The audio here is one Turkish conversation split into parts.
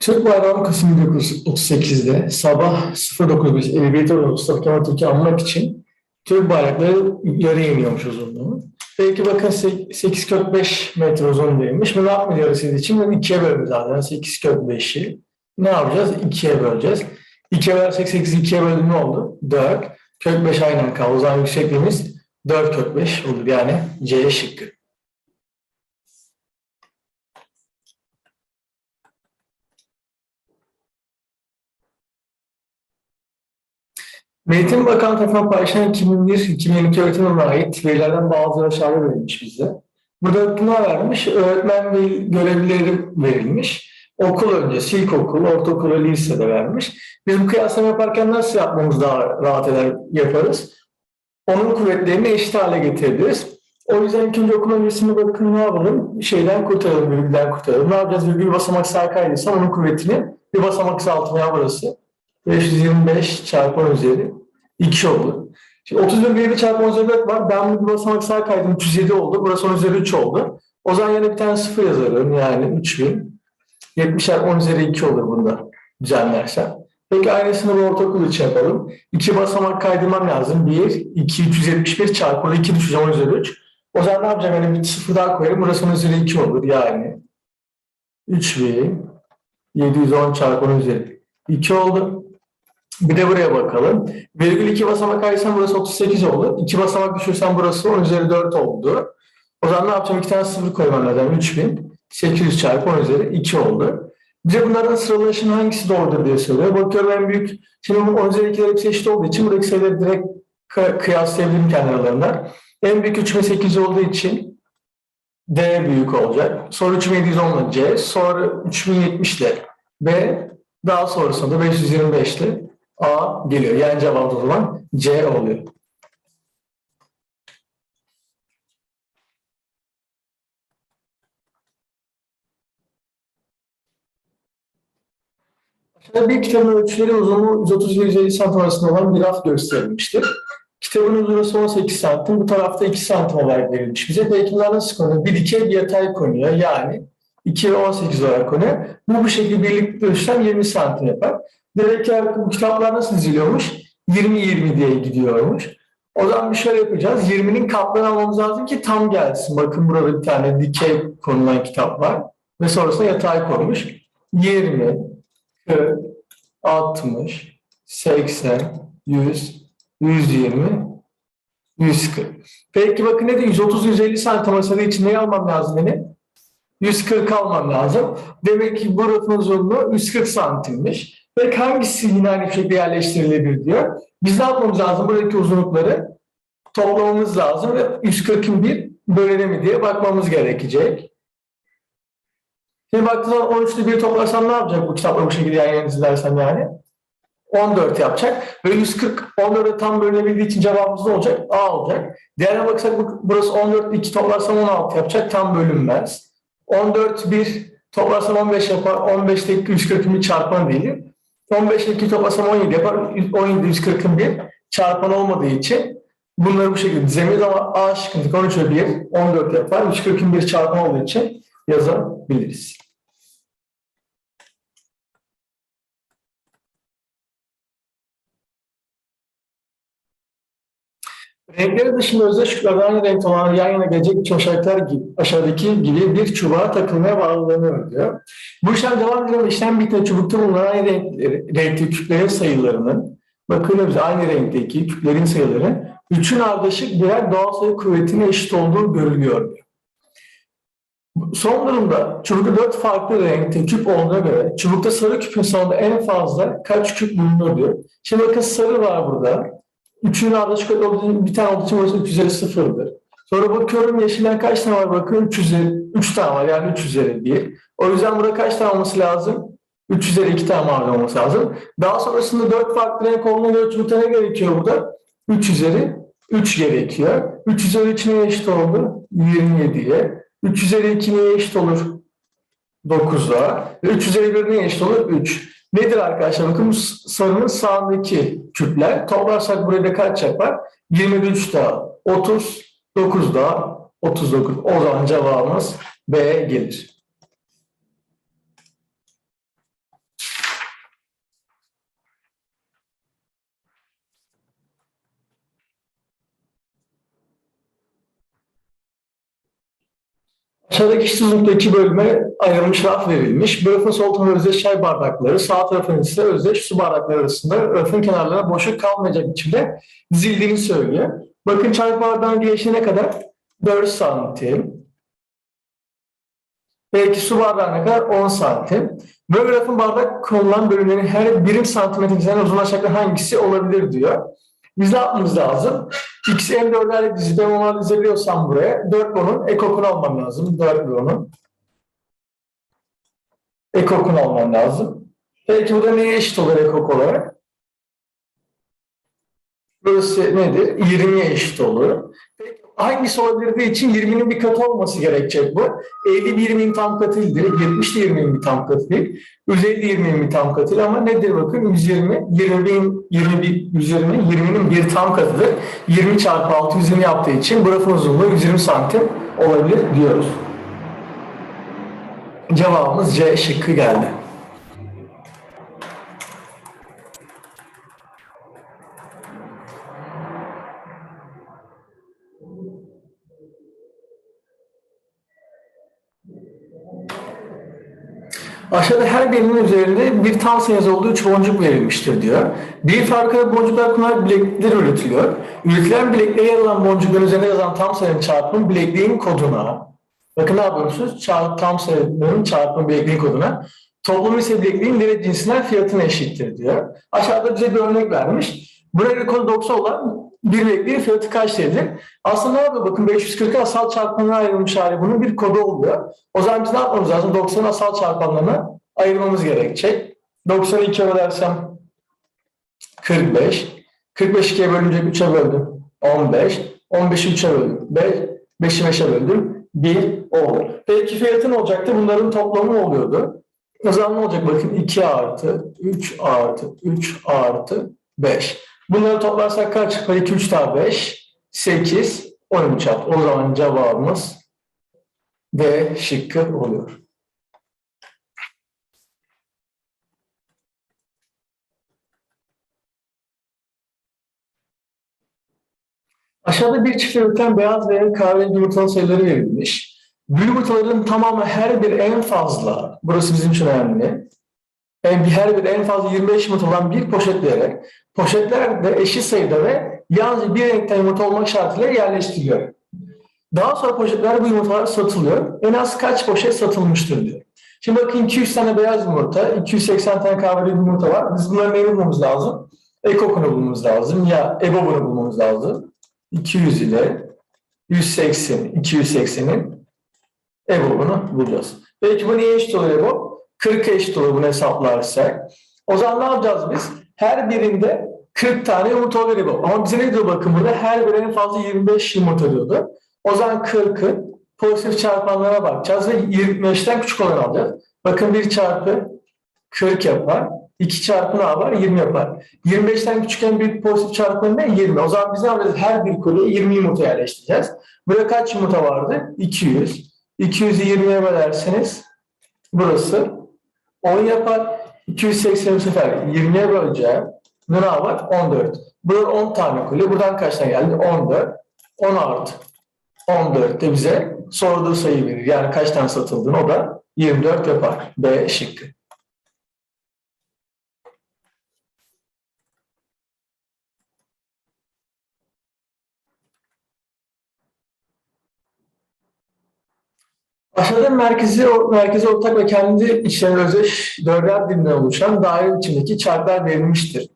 Türk Bayramı Kasım 1938'de sabah 09.05 Elevator Mustafa Kemal Türk'ü anmak için Türk bayrakları yarıya iniyormuş uzunluğu. Belki bakın 8 kök 5 metre uzunluğuymuş. Bunu yapma yarısı için bunu ikiye bölmemiz lazım. 8 kök 5'i. Ne yapacağız? İkiye böleceğiz. 2'ye bölersek 8'i 2'ye böldüm ne oldu? 4. Kök 5 aynen kaldı. O zaman yüksekliğimiz 4 kök 5 olur. Yani C şıkkı. Eğitim Bakanı tarafından paylaşılan 2001-2022 öğretim yılına ait verilerden bazıları aşağıda verilmiş bize. Burada ne vermiş? Öğretmen ve görevlileri verilmiş. Okul öncesi, ilkokul, ortaokul ve lisede vermiş. Biz bu kıyaslama yaparken nasıl yapmamız daha rahat eder yaparız? Onun kuvvetlerini eşit hale getirebiliriz. O yüzden ilk önce okul öncesinde bakın ne yapalım? Şeyden kurtaralım, virgülden kurtaralım. Ne yapacağız? Virgül basamak sağ kaydıysa onun kuvvetini bir basamak kısaltmaya burası. 525 çarpı 10 üzeri 2 oldu. Şimdi 30 bin bir çarpı 10 üzeri 4 var. Ben bir basamak sağ kaydım 307 oldu. Burası 10 üzeri 3 oldu. O zaman yine bir tane sıfır yazarım. Yani 3000. 70 çarpı 10 üzeri 2 olur bunda düzenlersem. Peki aynısını bu ortaokul için yapalım. 2 basamak kaydırmam lazım. 1, 2, 371 çarpı 2 düşeceğim 10 üzeri 3. O zaman ne yapacağım? Yani bir sıfır daha koyarım. Burası 10 üzeri 2 olur. Yani 3710 çarpı 10 üzeri 2 oldu. Bir de buraya bakalım. Virgül 2 basamak ayırsam burası 38 oldu. 2 basamak düşürsem burası 10 üzeri 4 oldu. O zaman ne yapacağım? 2 tane sıfır koymam lazım. 3800 çarpı 10 üzeri 2 oldu. Bize bunlardan sıralanışın hangisi doğrudur diye soruyor. Bakıyorum en büyük. Şimdi 10 üzeri 2'ler hepsi eşit olduğu için buradaki sayıları direkt kıyaslayabilirim kendi aralarında. En büyük 3800 olduğu için D büyük olacak. Sonra 3710 ile C. Sonra 3070 ile B. Daha sonrasında 525 ile A geliyor. Yani cevap o zaman C oluyor. Aşağıda bir kitabın ölçüleri uzunluğu 130-150 santim arasında olan bir raf gösterilmiştir. Kitabın uzunluğu 18 santim, bu tarafta 2 santim olarak verilmiş bize. Peki bunlar nasıl konuyor? Bir dikey bir yatay konuyor. Yani 2 ve 18 olarak konuyor. Bu bu şekilde birlikte ölçülen 20 santim yapar. Demek ki bu kitaplar nasıl diziliyormuş? 20-20 diye gidiyormuş. O zaman bir şöyle yapacağız. 20'nin katlarını almamız lazım ki tam gelsin. Bakın burada bir tane dikey konulan kitap var. Ve sonrasında yatay konmuş. 20, 40, 60, 80, 100, 120, 140. Peki bakın ne de 130-150 santim arasında için neyi almam lazım benim? 140 almam lazım. Demek ki bu rafın uzunluğu 140 santimmiş. Peki hangisi yine aynı şekilde yerleştirilebilir diyor. Biz ne yapmamız lazım? Buradaki uzunlukları toplamamız lazım ve 140'ın bir böleni mi diye bakmamız gerekecek. Şimdi baktığınız zaman 13'te bir toplarsam ne yapacak bu kitapları bu şekilde yan yana dizilersem yani? 14 yapacak. Ve 140 14'e tam bölünebildiği için cevabımız ne olacak? A olacak. Diğerine baksak burası 14 2 toplarsam 16 yapacak. Tam bölünmez. 14 1 toplarsam 15 yapar. 15 ile 140'ın bir çarpanı değil. 15 ile 2 toplarsam 17 yapar. 17 140'ın bir çarpan olmadığı için bunları bu şekilde dizemeyiz ama A şıkkındaki 13 ve 1 14 yapar. 140'ın bir çarpan olduğu için yazabiliriz. Renkleri dışında özdeş küplerden aynı renkte olan yan yana gelecek bütün gibi, aşağıdaki gibi bir çubuğa takılmaya bağlanıyor diyor. Bu işlem devam ediyor. İşlem bittiğinde çubukta bulunan aynı renkli küplerin sayılarının bize aynı renkteki küplerin sayıları üçün ardışık birer doğal sayı kuvvetine eşit olduğu görülüyor diyor. Son durumda çubukta dört farklı renkte küp olduğuna göre çubukta sarı küpün sonunda en fazla kaç küp bulunur diyor. Şimdi bakın sarı var burada. Üçün ardışık olduğu bir tane olduğu için burası 3 üzeri sıfırdır. Sonra bakıyorum yeşilden kaç tane var bakıyorum 3 üzeri 3 tane var yani 3 üzeri 1. O yüzden burada kaç tane olması lazım? 3 üzeri 2 tane mavi olması lazım. Daha sonrasında 4 farklı renk olduğuna göre çubukta ne gerekiyor burada? 3 üzeri 3 gerekiyor. 3 üzeri 3 neye eşit oldu? 27'ye. 3 üzeri 2 neye eşit olur? 9'a. Ve 3 üzeri 1 neye eşit olur? 3. Nedir arkadaşlar? Bakın bu sarının sağındaki küpler. Toplarsak burada kaç yapar? 23 daha 30, 9 daha 39. O zaman cevabımız B gelir. Aşağıdaki eşit uzunlukta iki bölüme ayrılmış raf verilmiş. Bu rafın sol tarafı özdeş çay bardakları, sağ tarafın ise özdeş su bardakları arasında rafın kenarlarına boşluk kalmayacak biçimde dizildiğini söylüyor. Bakın çay bardağın gelişi ne kadar? 4 santim. Belki su bardağı ne kadar? 10 santim. Böyle rafın bardak konulan bölümlerin her birim santimetresinden uzun aşağıda hangisi olabilir diyor. Biz ne yapmamız lazım? X en dörderle dizi ben ona dizebiliyorsam buraya 4 bunun ekokunu almam lazım. 4 bunun. Ekokunu almam lazım. Peki bu da neye eşit olur ekok olarak? Burası nedir? 20'ye eşit olur. Peki hangisi olabildiği için 20'nin bir katı olması gerekecek bu. 50 bir 20'nin tam katı değildir. 70 de 20'nin bir tam katı değil. 150 20'nin bir tam katı değil ama nedir bakın 120, 20'nin 21, 120, 20'nin bir tam katıdır. 20 çarpı 6 120 yaptığı için bu rafın uzunluğu 120 santim olabilir diyoruz. Cevabımız C şıkkı geldi. Aşağıda her birinin üzerinde bir tam sayısı olduğu üç boncuk verilmiştir diyor. Bir farklı boncuklar kullanarak bileklikler üretiliyor. Üretilen bilekliğe yer alan boncukların üzerinde yazan tam sayının çarpımı bilekliğin koduna. Bakın ne yapıyorsunuz? Çarp, tam sayıların çarpımı bilekliğin koduna. Toplamı ise bilekliğin lira cinsinden fiyatına eşittir diyor. Aşağıda bize bir örnek vermiş. Buraya kodu 90 olan bir bilekliğin fiyatı kaç TL'dir? Aslında ne yapıyor? Bakın 540 asal çarpanına ayrılmış hali bunun bir kodu oluyor. O zaman biz ne yapmamız lazım? 90 asal çarpanlarına ayırmamız gerekecek. 90'ı 2'ye bölersem 45. 45 2'ye bölünce 3'e böldüm. 15. 15'i 3'e böldüm. 5. 5'i 5'e böldüm. 1 oldu. Peki fiyatı ne olacaktı? Bunların toplamı oluyordu. O zaman ne olacak? Bakın 2 artı 3 artı 3 artı 5. Bunları toplarsak kaç çıkar? 2, 3 daha 5, 8, 13 yaptı. O zaman cevabımız D şıkkı oluyor. Aşağıda bir çift üreten beyaz ve kahverengi yumurtalı sayıları verilmiş. Bu yumurtaların tamamı her bir en fazla, burası bizim için önemli, en, her bir en fazla 25 yumurta olan bir poşetlere, poşetler de eşit sayıda ve yalnızca bir renkten yumurta olmak şartıyla yerleştiriliyor. Daha sonra poşetler bu yumurtalar satılıyor. En az kaç poşet satılmıştır diyor. Şimdi bakın 200 tane beyaz yumurta, 280 tane kahverengi yumurta var. Biz bunları ne bulmamız lazım? Ekokunu bulmamız lazım ya EBOB'unu bulmamız lazım. 200 ile 180, 280'in EBOB'unu bulacağız. Peki bu neye eşit oluyor EBOB? 40 eşit olur bunu hesaplarsak. O zaman ne yapacağız biz? Her birinde 40 tane yumurta oluyor EBOB. Ama bize ne diyor bakın burada? Her biri en fazla 25 yumurta diyordu. O zaman 40'ı pozitif çarpanlara bakacağız ve 25'ten küçük olanı alacağız. Bakın 1 çarpı 40 yapar. 2 çarpı ne yapar? 20 yapar. 25'ten küçükken bir pozitif çarpanı ne? 20. O zaman biz ne yapacağız? Her bir kolye 20 yumurta yerleştireceğiz. Burada kaç yumurta vardı? 200. 200'ü 20'ye bölerseniz burası 10 yapar. 280 bu sefer 20'ye böleceğim. Ne yapar? 14. Burada 10 tane kolye. Buradan kaç tane geldi? 14. 10 artı. 14 de bize sorduğu sayı verir. Yani kaç tane satıldığını o da 24 yapar. B şıkkı. Aşağıda merkezi, merkezi ortak ve kendi içlerine özdeş dörder dilimden oluşan daire içindeki çarklar verilmiştir.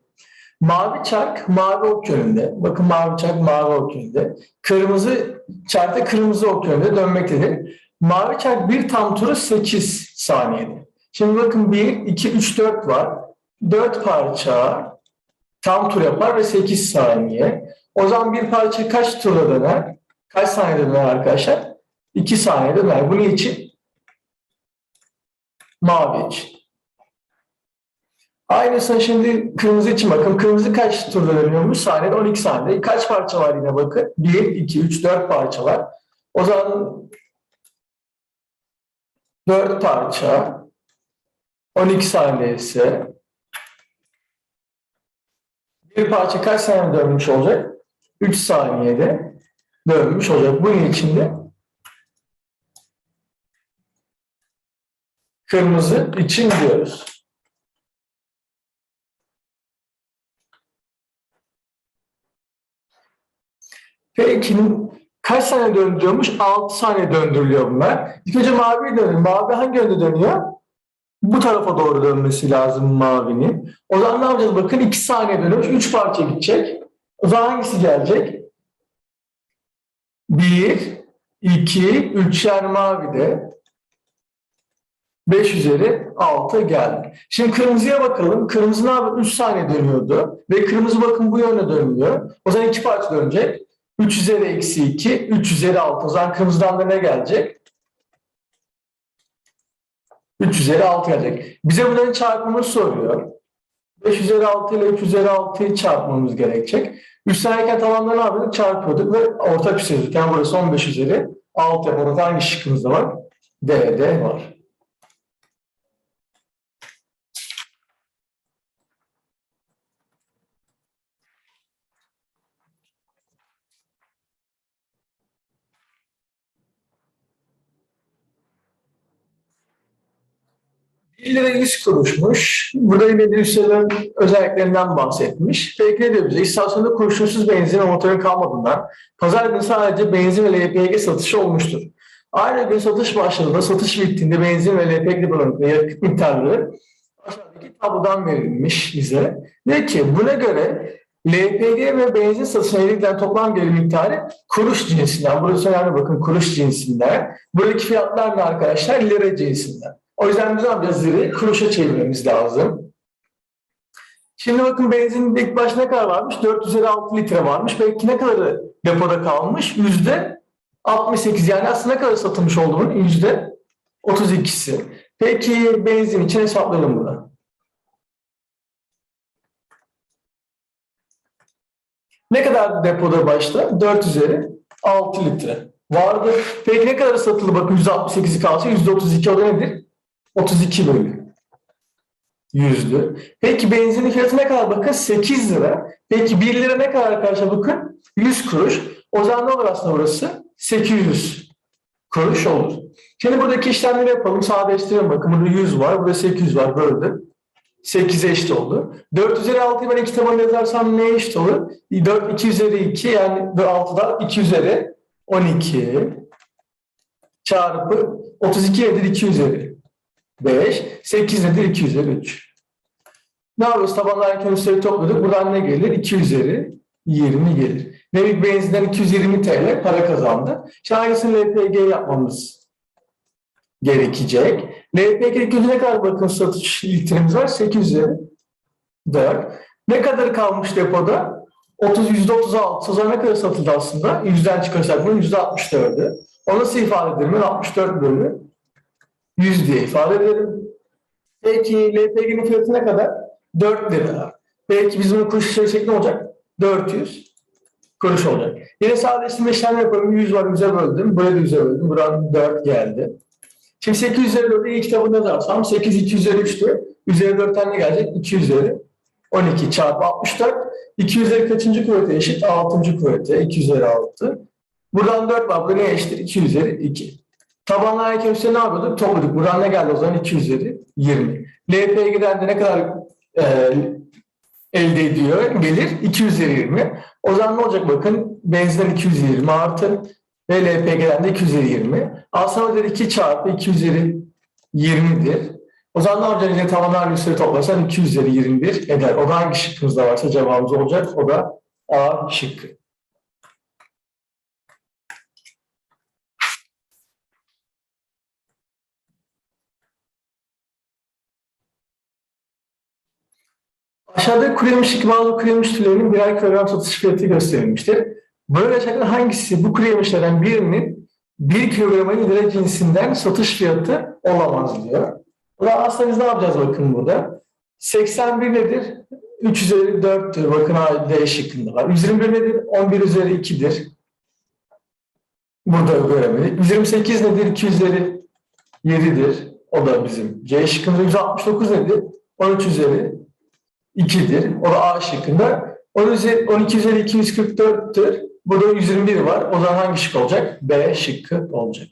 Mavi çark mavi ok yönünde. Bakın mavi çark mavi ok yönünde. Kırmızı çark da kırmızı ok yönünde dönmektedir. Mavi çark bir tam turu 8 saniyede. Şimdi bakın 1, 2, 3, 4 var. 4 parça tam tur yapar ve 8 saniye. O zaman bir parça kaç turda döner? Kaç saniyede döner arkadaşlar? 2 saniyede döner. Bu ne için? Mavi için. Aynısını şimdi kırmızı için bakın. Kırmızı kaç turda dönüyormuş? Saniyede 12 saniyede. Kaç parça var yine bakın? 1, 2, 3, 4 parça var. O zaman 4 parça 12 saniye ise bir parça kaç saniyede dönmüş olacak? 3 saniyede dönmüş olacak. Bunun için de kırmızı için diyoruz. Peki kaç saniye döndürüyormuş? 6 saniye döndürülüyor bunlar. İlk önce mavi dönüyor. Mavi hangi yönde dönüyor? Bu tarafa doğru dönmesi lazım mavinin. O zaman ne yapacağız? Bakın 2 saniye dönüyormuş. 3 parça gidecek. O zaman hangisi gelecek? 1, 2, 3 yer mavide. 5 üzeri 6 geldi. Şimdi kırmızıya bakalım. Kırmızı ne yapıyor? 3 saniye dönüyordu. Ve kırmızı bakın bu yöne dönüyor. O zaman iki parça dönecek. 3 üzeri eksi 2, 3 üzeri 6. O zaman kırmızıdan da ne gelecek? 3 üzeri 6 gelecek. Bize bunların çarpımını soruyor. 5 üzeri 6 ile 3 üzeri 6'yı çarpmamız gerekecek. Üstteyken tavanları ne yapıyorduk? Çarpıyorduk ve ortak üstledik. Yani burası 15 üzeri 6 yapar. Hangi şıkkımızda var? D'de var. Lira 100 kuruşmuş. Burada yine üstlerin özelliklerinden bahsetmiş. Peki ne diyor bize? İstasyonda kurşunsuz benzin ve motorun kalmadığından pazar günü sadece benzin ve LPG satışı olmuştur. Aynı gün satış başladığında satış bittiğinde benzin ve LPG bölümünde yakıt miktarları aşağıdaki tablodan verilmiş bize. Diyor ki buna göre LPG ve benzin satışına ilgilenen toplam gelir miktarı kuruş cinsinden. Burası önemli bakın kuruş cinsinden. Buradaki fiyatlar ne arkadaşlar? Lira cinsinden. O yüzden biz ne? Lirayı kuruşa çevirmemiz lazım. Şimdi bakın benzinin ilk başta ne kadar varmış? 456 litre varmış. Peki ne kadarı depoda kalmış? Yüzde 68. Yani aslında ne kadar satılmış olduğunun yüzde 32'si. Peki benzin için hesaplayalım bunu. Ne kadar depoda başta? 4 üzeri 6 litre vardı. Peki ne kadar satıldı? Bakın %68'i kalsa %32 o da nedir? 32 bölü yüzdü. Peki benzinin fiyatı ne kadar? Bakın 8 lira. Peki 1 lira ne kadar arkadaşlar? Bakın 100 kuruş. O zaman ne olur aslında burası? 800 kuruş olur. Şimdi buradaki işlemleri yapalım. Sadeleştirelim. Bakın burada 100 var. Burada 800 var. Böldüm. 8'e eşit oldu. 4 üzeri 6'yı ben iki tabanı yazarsam ne eşit olur? 4 2 üzeri 2 yani 6'da 2 üzeri 12 çarpı 32 nedir 2 üzeri 5. 8 nedir 2 üzeri 3. Ne yapıyoruz? Tabanlar üstleri topladık. Buradan ne gelir? 2 üzeri 20 gelir. Demek benzinden 220 TL para kazandı. Şimdi aynısını LPG yapmamız gerekecek. LPG gözüne kadar bakın satış litremiz var. 8 üzeri 4. Ne kadar kalmış depoda? 30, %36. O zaman ne kadar satıldı aslında? Yüzden çıkarsak bunu %64'ü. O nasıl ifade? Ben 64 bölü 100 diye ifade ederim. Peki LPG'nin fiyatı ne kadar? 4 lira. Peki bizim kuruş çevirsek ne olacak? 400 kuruş olacak. Yine sadeleştirme işlemi yapalım. 100 var 100'e böldüm. Buraya da 100'e böldüm. Buradan 4 geldi. Şimdi 8 üzeri 4'ü ilk kitabında yazarsam 8 2 üzeri 3'tü. Üzeri 4'ten ne gelecek? 2 üzeri 12 çarpı 64. 2 üzeri kaçıncı kuvvete eşit? 6. kuvvete. 2 üzeri 6. Buradan 4 var. Bu ne eşittir? 2 üzeri 2. Tabanlar eklemsi ne yapıyorduk? Topladık. Buradan ne geldi o zaman? 2 üzeri 20. LPG'den de ne kadar e, elde ediyor? Gelir 2 üzeri 20. O zaman ne olacak bakın? Benzinden 2 üzeri 20 artı ve LPG'den de 2 üzeri 20. Aslında özel 2 çarpı 2 üzeri 20'dir. O zaman ne yapacağız? Yine tabanlar üstleri toplasan 2 üzeri 21 eder. O da hangi şıkkımızda varsa cevabımız olacak. O da A şıkkı. Aşağıda kuruyemişlik bazı kuruyemiş türlerinin birer kilogram satış fiyatı gösterilmiştir. Böyle şekilde hangisi bu kuruyemişlerden birinin 1 kilogramın lira cinsinden satış fiyatı olamaz diyor. Burada aslında biz ne yapacağız bakın burada. 81 nedir? 3 üzeri 4'tür. Bakın D şıkkında var. 121 nedir? 11 üzeri 2'dir. Burada göremedik. 128 nedir? 2 üzeri 7'dir. O da bizim C şıkkında. 169 nedir? 13 üzeri 2'dir. O da A şıkkında. 12 üzeri 244'tür. Burada 121 var. O zaman hangi şık olacak? B şıkkı olacak.